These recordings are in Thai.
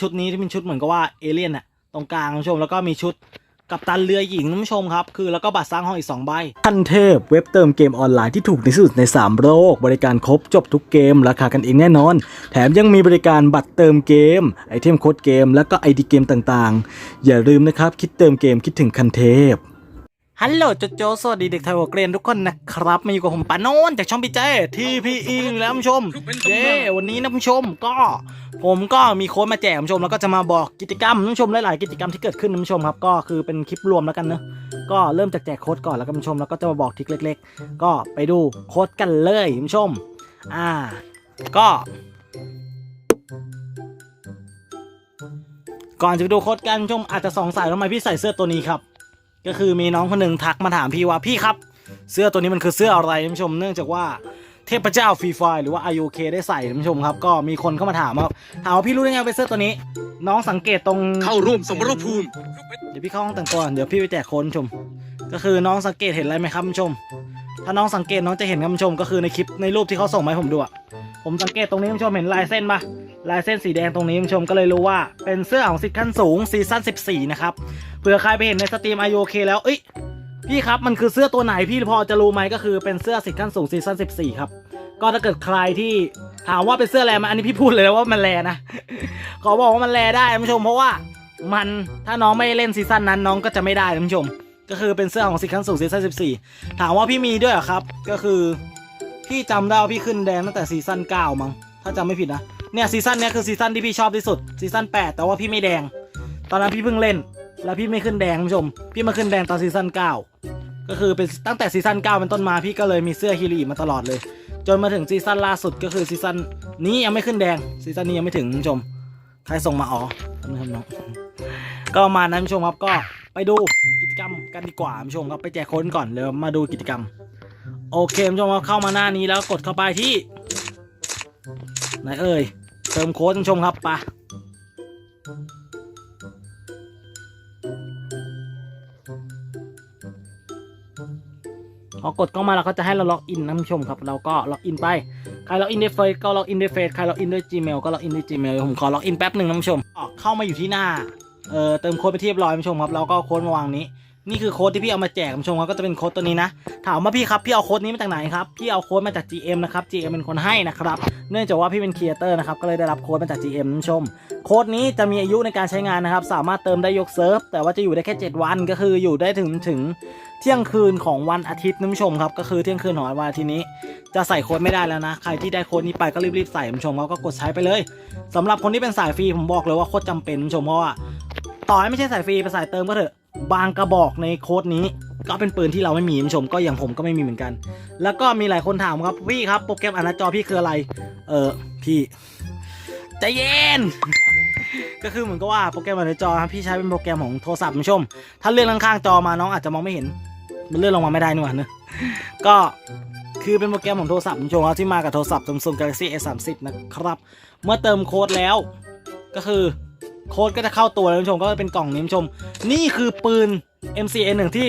ชุดนี้ที่เป็นชุดเหมือนกับว่าเอเลี่ยนอะตรงกลางคุณผู้ชมแล้วก็มีชุดกับตันเรือหญิงคุณผู้ชมครับ คือแล้วก็บัตรสร้างห้องอีก 2 ใบทันเทพเว็บเติมเกมออนไลน์ที่ถูกที่สุดใน 3 โลก บริการครบจบทุกเกม ราคากันเองแน่นอน แถมยังมีบริการบัตรเติมเกม ไอเทมโค้ดเกม แล้วก็ไอดีเกมต่างๆ อย่าลืมนะครับ คิดเติมเกมคิดถึงคันเทพ ฮัลโหลโจโจสวัสดีเด็กไทยหัวเกรียนทุกคนนะครับมาอยู่กับผมปานโนนจากช่องพีเจทีพีอีแล้วคุณผู้ชมเย้วันนี้นะคุณผู้ชมก็ผมก็มีโค้ดมาแจกคุณผู้ชมแล้วก็จะมาบอกกิจกรรมคุณผู้ชมหลายๆ กิจกรรมที่เกิดขึ้นคุณผู้ชมครับก็คือเป็นคลิปรวมแล้วกันเนอะก็เริ่มจากแจกโค้ดก่อนแล้วกันคุณผู้ชมแล้วก็จะมาบอกทริคเล็ก ๆ ก็ไปดูโค้ดกันเลยคุณผู้ชมอ่าก็ก่อนจะไปดูโค้ดกันคุณผู้ชมอาจจะสงสัยว่าทำไมพี่ใส่เสื้อตัวนี้ครับ ก็คือมีน้องคนหนึ่งทักมาถามพี่ว่าพี่ครับ เสื้อตัวนี้มันคือเสื้ออะไรท่านผู้ชม เนื่องจากว่าเทพเจ้าฟรีไฟหรือว่า IOK ได้ใส่ท่านผู้ชมครับ ก็มีคนเข้ามาถามว่าถามว่าพี่รู้ได้ไงว่าเป็นเสื้อตัวนี้ น้องสังเกตตรงเข้าร่วมสมรภูมิ เดี๋ยวพี่เข้าห้องแต่งตัวก่อนเดี๋ยวพี่ไปแจกโค้ดคุณผู้ชม ก็คือน้องสังเกตเห็นอะไรไหมครับคุณผู้ชม ถ้าน้องสังเกตน้องจะเห็นครับคุณผู้ชมก็คือในคลิปในรูปที่เขาส่งมาให้ผมดูอะผมสังเกตตรงนี้คุณผู้ชมเห็นลายเส้นปะ ลายเส้นสีแดงตรงนี้คุณผู้ชมก็เลยรู้ว่าเป็นเสื้อของสิทธิ์ขั้นสูงซีซั่น14 นะครับเผื่อใครไปเห็นในสตรีม IOK แล้วเอ้ยพี่ครับมันคือเสื้อตัวไหนพี่พอจะรู้ไหมก็คือเป็นเสื้อสิทธิ์ขั้นสูงซีซั่น14 ครับก็ถ้าเกิดใครที่ถามว่าเป็นเสื้อแรไหมอันนี้พี่พูดเลยว่ามันแรนะขอบอกว่ามันแรได้ผู้ชมเพราะว่ามันถ้าน้องไม่เล่นซีซั่นนั้นน้องก็จะไม่ได้ท่านผู้ชม ก็คือเป็นเสื้อของสิทธิ์ขั้นสูงซีซั่น14 ถามว่าพี่มีด้วยเหรอครับ ก็คือ พี่จำได้ว่าพี่ขึ้นแดงตั้งแต่ซีซั่น9มั้งถ้าจำไม่ผิดนะ เนี่ยซีซั่นเนี้ยคือซีซั่นที่พี่ชอบที่สุดซีซั่น8 แต่ว่าพี่ไม่แดง ตอนนั้นพี่เพิ่งเล่น แล้วพี่ไม่ขึ้นแดงคุณผู้ชม พี่มาขึ้นแดงตอนซีซั่น9 ก็คือเป็นตั้งแต่ซีซั่น9เป็นต้นมาพี่ก็เลยมีเสื้อฮิริมาตลอดเลย จนมาถึงซีซั่นล่าสุดก็คือซีซั่นนี้ยังไม่ขึ้นแดงซีซั่นนี้ยังไม่ถึงคุณผู้ชมใครส่งมาอ๋อนะครับน้องก็มานั้นคุณผู้ชมครับก็ไปดูกิจกรรมกันดีกว่าคุณผู้ชมครับไปแจกโค้ดก่อนเลยมาดูกิจกรรม โอเคคุณผู้ชมครับเข้ามาหน้านี้แล้วกดเข้าไปที่ไหนเอ่ย เติมโค้ดคุณผู้ชมครับปะพอกดเข้ามาแล้วเขาจะให้เราล็อกอินนะคุณผู้ชมครับ เราก็ล็อกอินไป ใครล็อกอินด้วยเฟซก็ล็อกอินด้วยเฟซใครล็อกอินด้วย Gmail ก็ล็อกอินด้วย Gmail ผมขอล็อกอินแป๊บหนึ่งนะคุณผู้ชมเข้ามาอยู่ที่หน้าเออเติมโค้ดไปที่เรียบร้อยคุณผู้ชมครับแล้วก็โค้ดมาวางนี้ นี่คือโค้ดที่พี่เอามาแจกคุณผู้ชมครับก็จะเป็นโค้ดตัวนี้นะถามว่าพี่ครับพี่เอาโค้ดนี้มาจากไหนครับพี่เอาโค้ดมาจาก GM นะครับ GM เป็นคนให้นะครับเนื่องจากว่าพี่เป็นครีเอเตอร์นะครับก็เลยได้รับโค้ดมาจาก GM คุณผู้ชม โค้ดนี้จะมีอายุในการใช้งานนะครับ สามารถเติมได้ยกเซิร์ฟแต่ว่าจะอยู่ได้แค่ 7 วันก็คืออยู่ได้ถึงถึงเที่ยงคืนของวันอาทิตย์คุณผู้ชมครับก็คือเที่ยงคืนของวันอาทิตย์นี้ จะใส่โค้ดไม่ได้แล้วนะ ใครที่ได้โค้ดนี้ไปก็รีบๆใส่คุณผู้ชมเขาก็กดใช้ไปเลยสำหรับคนที่เป็นสายฟรีผมบอกเลยว่าโคตรจำเป็นคุณผู้ชมเพราะว่าต่อให้ไม่ใช่สายฟรีเป็นสายเติมก็เถอะ บางกระบอกในโค้ดนี้ ก็เป็นปืนที่เราไม่มีคุณผู้ชม ก็อย่างผมก็ไม่มีเหมือนกัน แล้วก็มีหลายคนถามครับพี่ครับโปรแกรมอันนาจอพี่คืออะไร เออพี่ใจเย็น ก็คือเหมือนกับว่าโปรแกรมอันนาจอครับพี่ใช้เป็นโปรแกรมของโทรศัพท์คุณผู้ชม ถ้าเลื่อนข้างๆจอมาน้องอาจจะมองไม่เห็น มันเลื่อนลงมาไม่ได้นี่หว่าเนอะก็คือเป็นโปรแกรมของโทรศัพท์คุณผู้ชมครับที่มากับโทรศัพท์ Samsung Galaxy S30 นะครับ เมื่อเติมโค้ดแล้วก็คือ โค้ดก็จะเข้าตัวแล้วคุณผู้ชมก็เป็นกล่องนี้คุณชม นี่คือปืน MCN 1ที่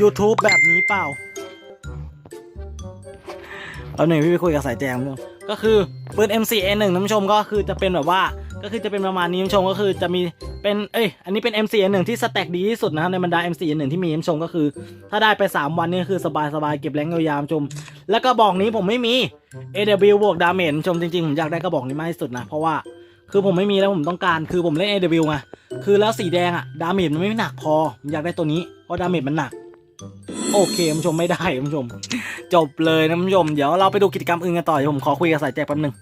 YouTube แบบนี้เปล่าเอาหนึ่งพี่ไปคุยกับสายแจมคุณผู้ชมก็คือปืน MCN 1นะคุณผู้ชมก็คือจะเป็นแบบว่าก็คือจะเป็นประมาณนี้คุณผู้ชมก็คือจะมีเป็นเอ้ยอันนี้เป็น MCN 1ที่สแต็กดีที่สุดนะครับในบรรดา MCN 1ที่มีคุณผู้ชมก็คือ ถ้าได้ไป 3 วันนี่คือสบายสบายเก็บแรงยาวๆคุณผู้ชม แล้วก็บอกนี้ผมไม่มี AW บวกดาเมจคุณผู้ชมจริงๆผมอยากได้กระบอกนี้มากที่สุดนะเพราะว่า คือผมไม่มีแล้วผมต้องการคือผมเล่น AW ไงคือแล้วสีแดงอะดาเมจมันไม่หนักพอผมอยากได้ตัวนี้เพราะดาเมจมันหนัก โอเคคุณผู้ชมไม่ได้คุณผู้ชม จบเลยนะคุณผู้ชมเดี๋ยวเราไปดูกิจกรรมอื่นกันต่อเดี๋ยวผมขอคุยกับสายแจกแป๊บหนึง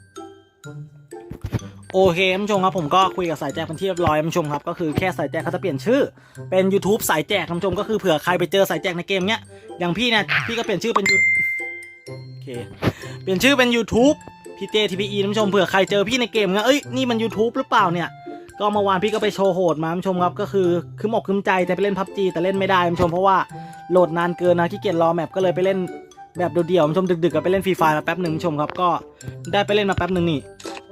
โอเคคุณผู้ชมครับผมก็คุยกับสายแจกเป็นที่เรียบร้อยคุณผู้ชมครับก็คือแค่สายแจกเขาจะเปลี่ยนชื่อ เป็น YouTube สายแจกคุณผู้ชมก็คือเผื่อใครไปเจอสายแจกในเกมเนี้ยอย่างพี่เนี่ยพี่ก็เปลี่ยนชื่อเป็นยูโอเคเปลี่ยนชื่อเป็น YouTube พี่เจทีพีอีท่านผู้ชมเผื่อใครเจอพี่ในเกมเงี้ยเอ้ยนี่มัน YouTube หรือเปล่าเนี่ย ก็เมื่อวานพี่ก็ไปโชว์โหดมาคุณผู้ชมครับก็คือคือหมอกคืมใจแต่ไปเล่นพับจีแต่เล่นไม่ได้คุณผู้ชมเพราะว่าโหลดนานเกินนะขี้เกียจรอแมปก็เลยไปเล่นแบบเดียวๆคุณผู้ชมดึกๆก็ไปเล่นฟรีไฟมาแป๊บหนึ่งคุณผู้ชมครับก็ได้ไปเล่นมาแป๊บหนึ่งนี่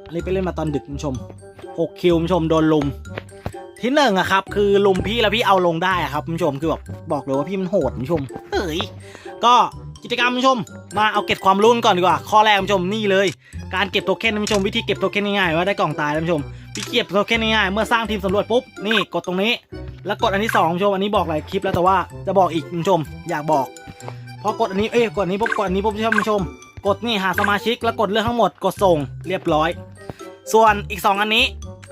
อันนี้ไปเล่นมาตอนดึกคุณผู้ชม6คิวคุณผู้ชมโดนลุมที่หนึ่งอะครับคือลุมพี่แล้วพี่เอาลงได้อะครับคุณผู้ชมคือแบบบอกเลยว่าพี่มันโหดคุณผู้ชมเฮ้ยก็ กิจกรรมคุณผู้ชม มาเอาเก็บความรู้กันก่อนดีกว่า ข้อแรกคุณผู้ชมนี่เลย การเก็บโทเค็นคุณผู้ชม วิธีเก็บโทเค็นง่ายๆว่าได้กล่องตายนะคุณผู้ชมพี่เก็บโทเค็นง่ายๆเมื่อสร้างทีมสำรวจปุ๊บนี่กดตรงนี้ แล้วกดอันที่สองคุณผู้ชมอันนี้บอกหลายคลิปแล้วแต่ว่าจะบอกอีกคุณผู้ชม อยากบอกพอกดอันนี้เอ้ยกดอันนี้ปุ๊บกดอันนี้ปุ๊บท่านผู้ชม กดนี่หาสมาชิกแล้วกดเลือกทั้งหมดกดส่งเรียบร้อย ส่วนอีก 2 อันนี้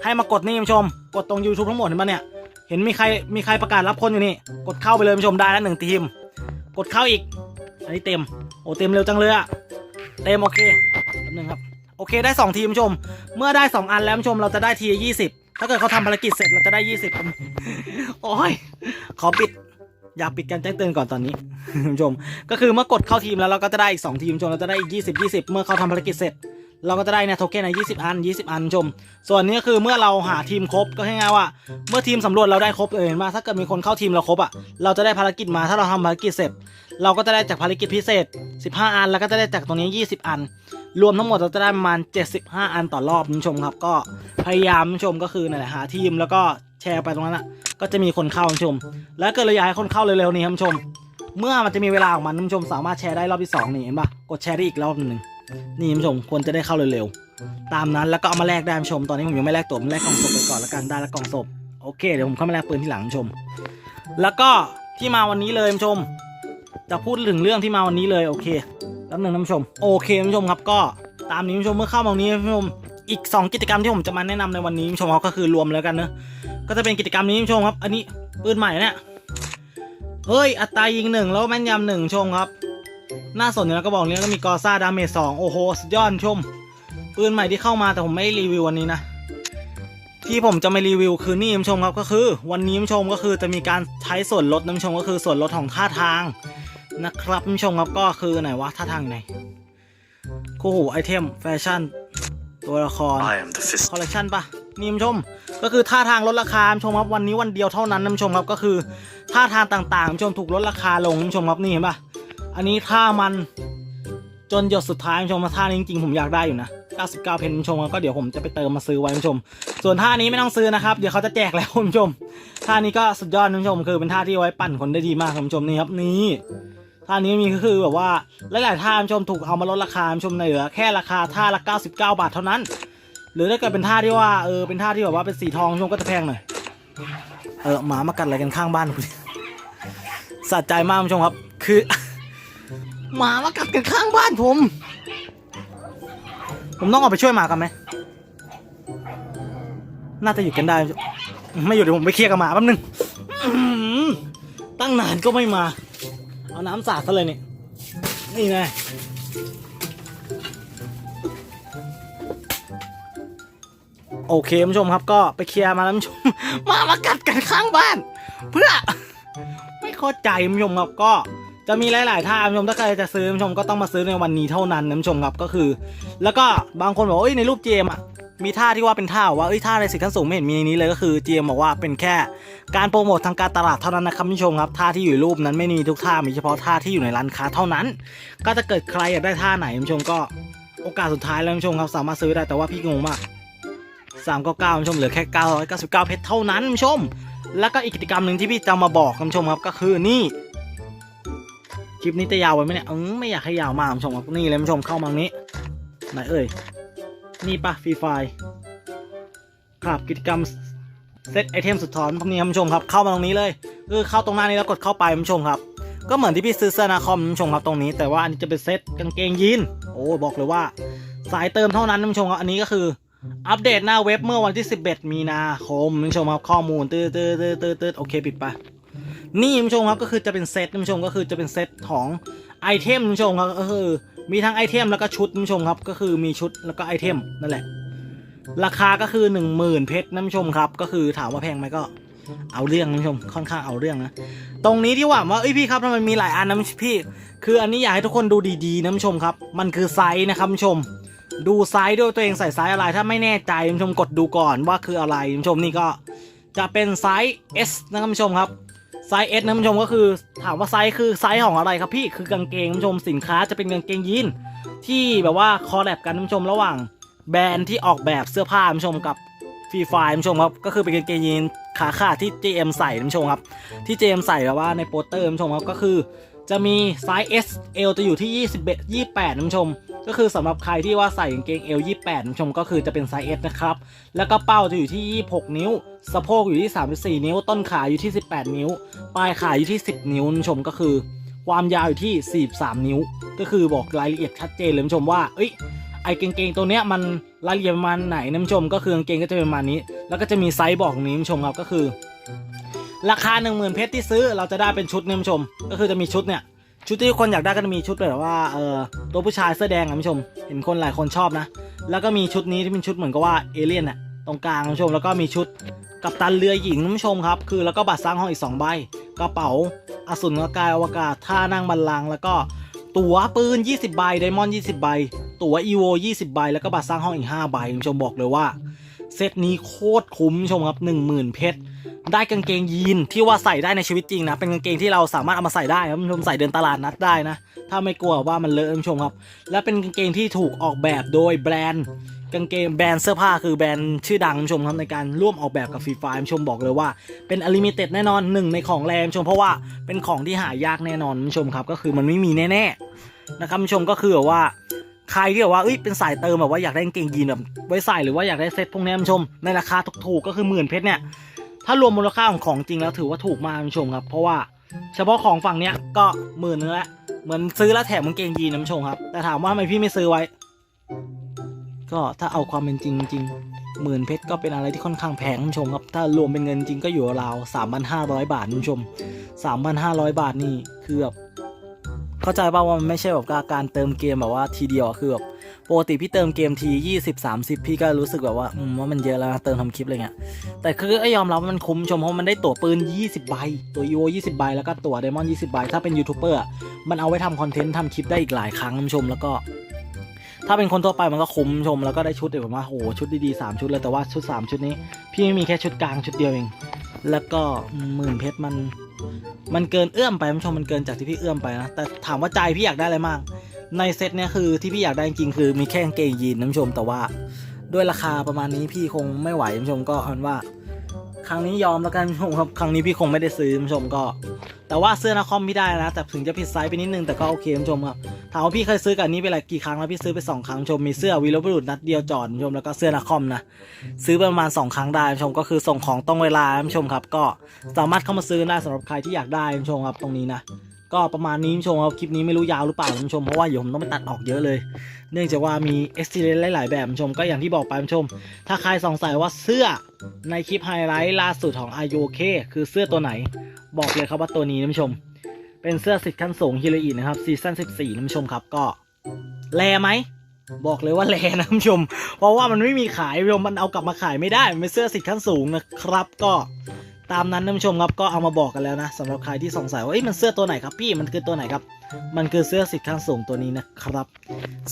ให้มากดนี่คุณผู้ชม กดตรง YouTube ทั้งหมดเห็นปะเนี่ยเห็นมีใครมีใครประกาศรับคนอยู่นี่ กดเข้าไปเลยคุณผู้ชมได้แล้วหนึ่งทีม กดเข้าอีก อันนี้เต็ม โอ้เต็มเร็วจังเลยอะเต็มโอเคแป๊บนึงครับ โอเคได้ 2 ทีมชม เมื่อได้ 2 อันแล้วผู้ชมเราจะได้ทียี่สิบถ้าเกิดเขาทำภารกิจเสร็จเราจะได้20โอ้ย ขอปิด อยากปิดการแจ้งเตือนก่อนตอนนี้ผู้ชม ก็คือเมื่อกดเข้าทีมแล้วเราก็จะได้อีก 2 ทีมชม เราจะได้อีก20 20เมื่อเขาทำภารกิจเสร็จ เราก็จะได้เนี่ยโทเค็นใน20อัน20อันคุณผู้ชม ส่วนนี้ก็คือเมื่อเราหาทีมครบก็ง่ายๆว่า เมื่อทีมสำรวจเราได้ครบเลยเห็นไหมถ้าเกิดมีคนเข้าทีมเราครบอะ เราจะได้ภารกิจมา ถ้าเราทำภารกิจเสร็จ เราก็จะได้จากภารกิจพิเศษ 15 อัน แล้วก็จะได้จากตรงนี้ 20 อัน รวมทั้งหมดเราจะได้ประมาณ 75 อันต่อรอบคุณผู้ชมครับ ก็พยายามคุณผู้ชมก็คือนั่นแหละหาทีมแล้วก็แชร์ไปตรงนั้นอะ ก็จะมีคนเข้าคุณผู้ชม แล้วเกิดเราอยากให้คนเข้าเร็วๆนี่ครับคุณผู้ชม เมื่อมันจะมีเวลาของมันคุณผู้ชมสามารถแชร์ได้รอบที่สองนี่เห็นปะกดแชร์ได้อีกรอบหนึ่งนี่คุณผู้ชมควรจะได้เข้าเร็วๆตามนั้นแล้วก็เอามาแลกได้คุณผู้ชม ตอนนี้ผมยังไม่แลกตัวผมแลกกล่องศพไปก่อนละกันได้แล้วกล่องศพโอเคเดี๋ยวผมเข้ามาแลกปืนที่หลังคุณผู้ชม แล้วก็ที่มาวันนี้เลยคุณผู้ชม จะพูดถึงเรื่องที่มาวันนี้เลยโอเคแป๊บหนึงท่านผู้ชม โอเคท่านผู้ชมครับก็ตามนี้ท่านผู้ชมเมื่อเข้ามาวันนี้ท่านผู้ชมอีก 2 กิจกรรมที่ผมจะมาแนะนำในวันนี้ท่านผู้ชมครับก็คือรวมแล้วกันเนอะก็จะเป็นกิจกรรมนี้ท่านผู้ชมครับ อันนี้ปืนใหม่เนี่ยเฮ้ยอัตรายิงหนึ่งแล้วแม่นยำหนึ่งชมครับน่าสนอยู่นะก็บอกนี้แล้วก็มีกอซ่าดาเมจสองโอ้โหสุดยอดชมปืนใหม่ที่เข้ามาแต่ผมไม่รีวิววันนี้นะที่ผมจะไมารีวิวคือนี่ท่านผู้ชมครับก็คือ วันนี้ท่านผู้ชมก็คือจะมีการใช้ส่วนลดท่านผู้ชมก็คือส่วนลดของท่าทาง นะครับท่านผู้ชมครับก็คือไหนวะท่าทางไหนคู่หูไอเทมแฟชั่น ตัวละคร I am the fist. คอลเลคชันปะนี่ท่านผู้ชม ก็คือท่าทางลดราคาท่านผู้ชมครับวันนี้วันเดียวเท่านั้นท่านผู้ชมครับก็คือท่าทางต่างๆท่านผู้ชมถูกลดราคาลงท่านผู้ชมครับนี่เห็นปะอันนี้ท่ามันจนหยดสุดท้ายท่านผู้ชมว่าท่านี้จริงๆผมอยากได้อยู่นะ 99 เพนท่านผู้ชมครับก็เดี๋ยวผมจะไปเติมมาซื้อไว้ท่านผู้ชม ส่วนท่านี้ไม่ต้องซื้อนะครับ เดี๋ยวเขาจะแจกแล้วท่านผู้ชม ท่านี้ก็สุดยอดท่านผู้ชมคือเป็นท่าที่ไว้ปั่นคนได้ดีมากท่านผู้ชมนี่ครับนี่ ท่านี้มีก็คือแบบว่าหลายๆท่าท่านผู้ชมถูกเอามาลดราคาผู้ชมในเหลือแค่ราคาท่าละ 99 บาทเท่านั้น หรือถ้าเกิดเป็นท่าที่ว่าเออเป็นท่าที่แบบว่าเป็นสีทองชมก็จะแพงหน่อยเออหมามากัดอะไรกันข้างบ้านคุณสะใจมากท่านผู้ชมครับ คือหมามากัดกันข้างบ้านผม ผมต้องออกไปช่วยหมากันไหมน่าจะหยุดกันได้ ไม่หยุดเดี๋ยวผมไปเคลียร์กับหมาแป๊บนึงตั้งนานก็ไม่มา เอาน้ำสาดซะเลยนี่ นี่ไงโอเคคุณผู้ชมครับก็ไปเคลียร์มาแล้วคุณผู้ชม มามากัดกันข้างบ้าน เพื่อ ไม่เข้าใจคุณผู้ชมครับก็จะมีหลาย ๆ ท่าคุณผู้ชมถ้าใครจะซื้อคุณผู้ชมก็ต้องมาซื้อในวันนี้เท่านั้นนะคุณผู้ชมครับก็คือ แล้วก็บางคนบอกว่าเอ้ยในรูปเจมอะ มีท่าที่ว่าเป็นท่าว่าเอ้ยท่าในสิทธิ์ขั้นสูงไม่เห็นมีในนี้เลยก็คือเจมบอกว่าเป็นแค่การโปรโมททางการตลาดเท่านั้นนะครับผู้ชมครับท่าที่อยู่รูปนั้นไม่มีทุกท่ามีเฉพาะท่าที่อยู่ในร้านค้าเท่านั้น ก็จะเกิดใครอยากได้ท่าไหนผู้ชมก็โอกาสสุดท้ายแล้วผู้ชมครับสามารถซื้อได้แต่ว่าพี่งงมากสามเก้าเก้าคุณผู้ชมเหลือแค่เก้าร้อยเพชรเท่านั้นผู้ชม แล้วก็อีกกิจกรรมหนึ่งที่พี่จะมาบอกผู้ชมครับก็คือนี่คลิปนี้จะยาวไว้ไหมเนี่ยเออไม่อยากให้ยาวมากผู้ชมครับนี่เลยผู้ชมเข้ามาตรงนี้ไหนเอ่ย นี่ปะฟรีไฟครับกิจกรรมเซตไอเทมสุดถอนพวกนี้ครับคุณผู้ชมครับเข้ามาตรงนี้เลยคือเข้าตรงหน้านี้แล้วกดเข้าไปคุณผู้ชมครับ ก็เหมือนที่พี่ซื้อเสื้อนาคอมคุณผู้ชมครับตรงนี้ แต่ว่าอันนี้จะเป็นเซตกางเกงยีนโอ้บอกเลยว่าสายเติมเท่านั้นคุณผู้ชมครับอันนี้ก็คืออัปเดตหน้าเว็บเมื่อวันที่ 11 มีนาคมคุณผู้ชมครับข้อมูลตื้อตื้อตื้อตื้อตื้อโอเคปิดไปนี่คุณผู้ชมครับก็คือจะเป็นเซตคุณผู้ชมก็คือจะเป็นเซตของไอเทมคุณผู้ชมครับก็คือ มีทั้งไอเทมแล้วก็ชุดคุณผู้ชมครับ ก็คือมีชุดแล้วก็ไอเทมนั่นแหละ ราคาก็คือ 1 0,000 เพชรนะคุณผู้ชมครับ ก็คือถามว่าแพงไหมก็เอาเรื่องนะคุณผู้ชมค่อนข้างเอาเรื่องนะ ตรงนี้ที่ว่าว่าเอ้ยพี่ครับทำไมมีหลายอันนะพี่ คืออันนี้อยากให้ทุกคนดูดีๆนะคุณผู้ชมครับ มันคือไซส์นะครับคุณผู้ชม ดูไซส์ด้วยตัวเองใส่ไซส์อะไร ถ้าไม่แน่ใจคุณผู้ชมกดดูก่อนว่าคืออะไรคุณผู้ชมนี่ก็จะเป็นไซส์ S นะครับคุณผู้ชมครับ ไซส์ S นะคุณผู้ชมก็คือถามว่าไซส์คือไซส์ของอะไรครับพี่คือกางเกงคุณผู้ชมสินค้าจะเป็นกางเกงยีนที่แบบว่าคอลแลบกันคุณผู้ชมระหว่างแบรนด์ที่ออกแบบเสื้อผ้าคุณผู้ชมกับฟรีไฟคุณผู้ชมครับก็คือเป็นกางเกงยีนขาขาดที่ JM ใส่คุณผู้ชมครับที่ JM ใส่แบบว่าในโปสเตอร์คุณผู้ชมครับก็คือ จะมีไซส์ S L จะอยู่ที่ 21 28คุณผู้ชม ก็คือสำหรับใครที่ว่าใส่กางเกงเอล28ผู้ชมก็คือจะเป็นไซส์ S นะครับ แล้วก็เป้าจะอยู่ที่ 26 นิ้ว สะโพกอยู่ที่ 34 นิ้ว ต้นขาอยู่ที่ 18 นิ้ว ปลายขาอยู่ที่ 10 นิ้วผู้ชมก็คือ ความยาวอยู่ที่ 43 นิ้ว ก็คือบอกรายละเอียดชัดเจนเลยผู้ชมว่า เอ้ย ไอ้กางเกงตัวเนี้ยมันรายละเอียดประมาณไหนนะผู้ชม ก็คือกางเกงก็จะเป็นประมาณนี้ แล้วก็จะมีไซส์บอกนี้ผู้ชมครับ ก็คือ ราคา 10,000เพชรที่ซื้อเราจะได้เป็นชุดนี่ยคุณผู้ชม ก็คือจะมีชุดเนี่ย ชุดที่ทุกคนอยากได้ก็จะมีชุดแบบว่าเออตัวผู้ชายเสื้อแดงนะผู้ชม เห็นคนหลายคนชอบนะ แล้วก็มีชุดนี้ที่เป็นชุดเหมือนกับว่าเอเลี่ยนอะตรงกลางคุณผู้ชม แล้วก็มีชุดกับตันเรือหญิงคุณผู้ชมครับ คือแล้วก็บัตรสร้างห้องอีก 2 ใบ กระเป๋าอสุรกายอวกาศท่านั่งบัลลังก์แล้วก็ตั๋วปืน 20 ใบไดมอนด์20 ใบ ตั๋วอีโว20 ใบ แล้วก็บัตรสร้างห้องอีก 5 ใบผู้ชมบอกเลยว่า เซตนี้โคตรคุ้มผู้ชมครับ 10,000 เพชร ได้กางเกงยีนที่ว่าใส่ได้ในชีวิตจริงนะ เป็นกางเกงที่เราสามารถเอามาใส่ได้ครับคุณผู้ชมใส่เดินตลาดนัดได้นะ ถ้าไม่กลัวว่ามันเลอะคุณผู้ชมครับ และเป็นกางเกงที่ถูกออกแบบโดยแบรนด์กางเกงแบรนด์เสื้อผ้าคือแบรนด์ชื่อดังคุณผู้ชมครับในการร่วมออกแบบกับฟรีไฟคุณผู้ชมบอกเลยว่าเป็นอลิมิเต็ดแน่นอนหนึ่งในของแรงคุณผู้ชม เพราะว่าเป็นของที่หายากแน่นอนคุณผู้ชมครับ ก็คือมันไม่มีแน่ๆนะครับคุณผู้ชมก็คือแบบว่าใครที่แบบว่าเอ้ยเป็นสายเติมแบบว่าอยากได้กางเกงยีนแบบไว้ใส่หรือว่าอยากได้เซ็ตพวกนี้คุณผู้ชมในราคาถูกๆก็คือหมื่นเพชรเนี่ย ถ้ารวมมูลค่าของของจริงแล้วถือว่าถูกมากคุณผู้ชมครับ เพราะว่าเฉพาะของฝั่งเนี้ยก็หมื่นนึงแล้วเหมือนซื้อแล้วแถมกางเกงยีนนะคุณผู้ชมครับ แต่ถามว่าทำไมพี่ไม่ซื้อไว้ ก็ถ้าเอาความเป็นจริงจริงหมื่นเพชรก็เป็นอะไรที่ค่อนข้างแพงคุณผู้ชมครับ ถ้ารวมเป็นเงินจริงก็อยู่ราวสามพันห้าร้อยบาทคุณผู้ชมสามพันห้าร้อยบาทนี่คือแบบเข้าใจป่าว่ามันไม่ใช่แบบการเติมเกมแบบว่าทีเดียวคือแบบ ปกติพี่เติมเกมทียี่สิบสามสิบพี่ก็รู้สึกแบบว่าอืมว่ามันเยอะแล้วนะเติมทำคลิปอะไรเงี้ยแต่คือไอ้ยอมรับว่ามันคุ้มชมเพราะมันได้ตั๋วปืน 20 ใบ ตัว EVO 20 ใบ แล้วก็ตั๋ว Diamond 20 ใบ ถ้าเป็นยูทูบเบอร์มันเอาไว้ทำคอนเทนต์ทำคลิปได้อีกหลายครั้งชมแล้วก็ ถ้าเป็นคนทั่วไปมันก็คุ้มชมแล้วก็ได้ชุดแบบว่าโอ้โหชุดดีๆ 3 ชุดเลยแต่ว่าชุด 3 ชุดนี้ พี่ไม่มีแค่ชุดกลางชุดเดียวเอง แล้วก็หมื่นเพชรมัน มันเกินเอื้อมไปผู้ชมมันเกินจากที่พี่เอื้อมไปนะแต่ถามว่าใจพี่อยากได้อะไรมาก ในเซตเนี้ยคือที่พี่อยากได้จริงคือมีแค่กางเกงยีนนะคุณผู้ชมแต่ว่าด้วยราคาประมาณนี้พี่คงไม่ไหวคุณผู้ชมก็เอาเป็นว่า ครั้งนี้ยอมแล้วกันคุณผู้ชมครับครั้งนี้พี่คงไม่ได้ซื้อคุณผู้ชมก็ แต่ว่าเสื้อนาคอมพี่ได้นะ แต่ถึงจะผิดไซส์ไปนิดนึงแต่ก็โอเคคุณผู้ชมครับถามว่าพี่เคยซื้อกับนนี้ไปหลายกี่ครั้งแล้วพี่ซื้อไปสองครั้งชมมีเสื้อวีรบุรุษนัดเดียวจอดชมแล้วก็เสื้อนาคอมนะซื้อประมาณสองครั้งได้ชมก็คือส่งของตรงเวลาคุณผู้ชมครับ ก็สามารถเข้ามาซื้อได้สำหรับใครที่อยากได้ชมครับตรงนี้นะ ก็ประมาณนี้ผู้ชมครับคลิปนี้ไม่รู้ยาวหรือเปล่าผู้ชมเพราะว่าเดี๋ยวผมต้องไปตัดออกเยอะเลย เนื่องจากว่ามีเอ็กซิเลนหลาย ๆ แบบผู้ชมก็อย่างที่บอกไปผู้ชม ถ้าใครสงสัยว่าเสื้อในคลิปไฮไลท์ล่าสุดของ i o k คือเสื้อตัวไหน บอกเลยครับว่าตัวนี้นะผู้ชม เป็นเสื้อสิทธิ์ขั้นสูงฮิโรอีนะครับซีซั่น14นะผู้ชมครับก็แลไหมบอกเลยว่าแลนะผู้ชม เพราะว่ามันไม่มีขายผู้ชมมันเอากลับมาขายไม่ได้มันเป็นเสื้อสิทธิ์ขั้นสูงนะครับก็ ตามนั้นนะคุณผู้ชมครับก็เอามาบอกกันแล้วนะสำหรับใครที่สงสัยว่าเอ้มันเสื้อตัวไหนครับพี่มันคือตัวไหนครับ มันคือเสื้อสิทธิ์ขั้นสูงตัวนี้นะครับ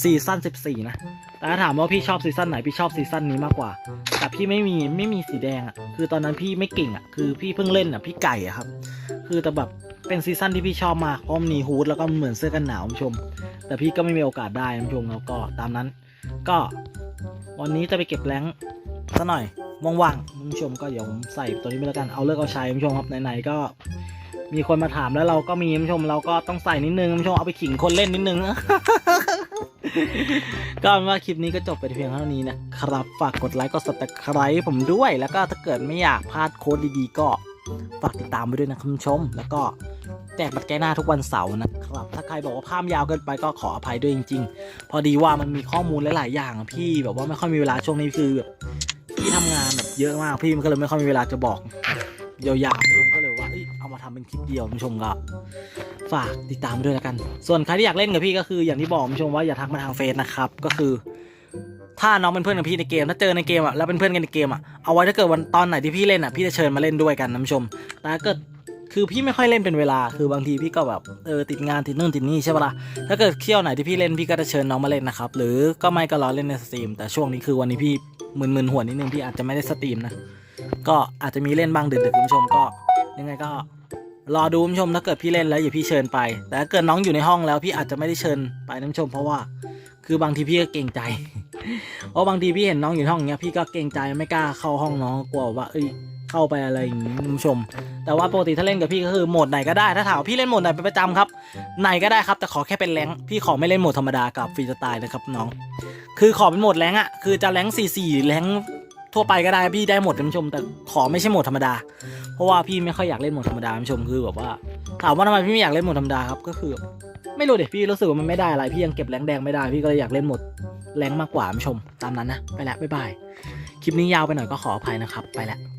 ซีซั่น14 นะ แต่ถามว่าพี่ชอบซีซั่นไหนพี่ชอบซีซั่นนี้มากกว่า แต่พี่ไม่มีไม่มีสีแดงอะคือตอนนั้นพี่ไม่เก่งอะคือพี่เพิ่งเล่นอะพี่ไก่อะครับ คือแต่แบบเป็นซีซั่นที่พี่ชอบมากเพราะมันมีฮูดแล้วก็เหมือนเสื้อกันหนาวคุณผู้ชม แต่พี่ก็ไม่มีโอกาสได้คุณผู้ชมแล้วก็ตามนั้น ก็ วันนี้จะไปเก็บแรงซะหน่อย ว่างๆคุณผู้ชมก็เดี๋ยวผมใส่ตัวนี้ไปแล้วกันเอาเลิกเอาใช้คุณผู้ชมครับไหนๆก็มีคนมาถามแล้วเราก็มีคุณผู้ชมเราก็ต้องใส่นิดนึงคุณผู้ชมเอาไปขิงคนเล่นนิดนึงก็เป็นว่าคลิปนี้ก็จบไปเพียงเท่านี้นะครับ ฝากกดไลค์กด subscribe ผมด้วย แล้วก็ถ้าเกิดไม่อยากพลาดโค้ดดีๆ ก็ฝากติดตามไปด้วยนะคุณผู้ชม แล้วก็แจกบัตรแก้หน้าทุกวันเสาร์นะครับ ถ้าใครบอกว่าภาพยาวเกินไปก็ขออภัยด้วยจริง ๆ พอดีว่ามันมีข้อมูลหลายๆอย่างพี่แบบว่าไม่ค่อยมีเวลาช่วงนี้คือแบบ พี่ทำงานแบบเยอะมากพี่มันก็เลยไม่ค่อยมีเวลาจะบอกยาวๆผมก็เลยว่าเอ้ยเอามาทำเป็นคลิปเดียวผู้ชมก็ฝากติดตามด้วยแล้วกัน ส่วนใครที่อยากเล่นกับพี่ก็คืออย่างที่บอกผู้ชมว่าอย่าทักมาทางเฟซนะครับก็คือ ถ้าน้องเป็นเพื่อนกับพี่ในเกมถ้าเจอในเกมอะแล้วเป็นเพื่อนกันในเกมอะเอาไว้ถ้าเกิดวันตอนไหนที่พี่เล่นอะพี่จะเชิญมาเล่นด้วยกันนะคุณผู้ชมแต่ถ้าเกิดคือพี่ไม่ค่อยเล่นเป็นเวลา คือบางทีพี่ก็แบบเออติดงานติดนู่นติดนี่ใช่ปะล่ะถ้าเกิดเที่ยวไหนที่พี่เล่นพี่ก็จะเชิญน้องมาเล่นนะครับหรือก็ไม่ก็รอเล่นในสตรีมแต่ช่วงนี้คือวันนี้พี่ มึนๆหัวนิดนึงพี่อาจจะไม่ได้สตรีมนะ ก็อาจจะมีเล่นบ้างดึกๆคุณผู้ชมก็ยังไงก็รอดูคุณผู้ชมถ้าเกิดพี่เล่นแล้วอย่าพี่เชิญไป แต่ถ้าเกิดน้องอยู่ในห้องแล้วพี่อาจจะไม่ได้เชิญไปนะคุณผู้ชม เพราะว่าคือบางทีพี่ก็เกรงใจ เพราะบางทีพี่เห็นน้องอยู่ห้องเนี้ยพี่ก็เกรงใจไม่กล้าเข้าห้องน้องกลัวว่าเอ้ย เข้าไปอะไรอย่างงี้คุณผู้ชม แต่ว่าปกติถ้าเล่นกับพี่ก็คือโหมดไหนก็ได้ถ้าถามพี่เล่นโหมดไหนเป็นประจำครับไหนก็ได้ครับแต่ขอแค่เป็นแรงพี่ขอไม่เล่นโหมดธรรมดากับฟรีสไตล์นะครับน้อง คือขอเป็นโหมดแรงค์อะคือจะแรงค์4 4แรงทั่วไปก็ได้พี่ได้หมดคุณผู้ชม แต่ขอไม่ใช่โหมดธรรมดา เพราะว่าพี่ไม่ค่อยอยากเล่นโหมดธรรมดาคุณผู้ชมคือแบบว่าถามว่าทำไมพี่ไม่อยากเล่นโหมดธรรมดาครับก็คือ ไม่รู้เด็พี่รู้สึกว่ามันไม่ได้อะไรพี่ยังเก็บแรงแดงไม่ได้พี่ก็เลยอยากเล่นโหมดแรงมากกว่าคุณผู้ชม ตามนั้นนะไปแล้วบ๊ายบายคลิปนี้ยาวไปหน่อยก็ขออภัยนะครับไปแล้ว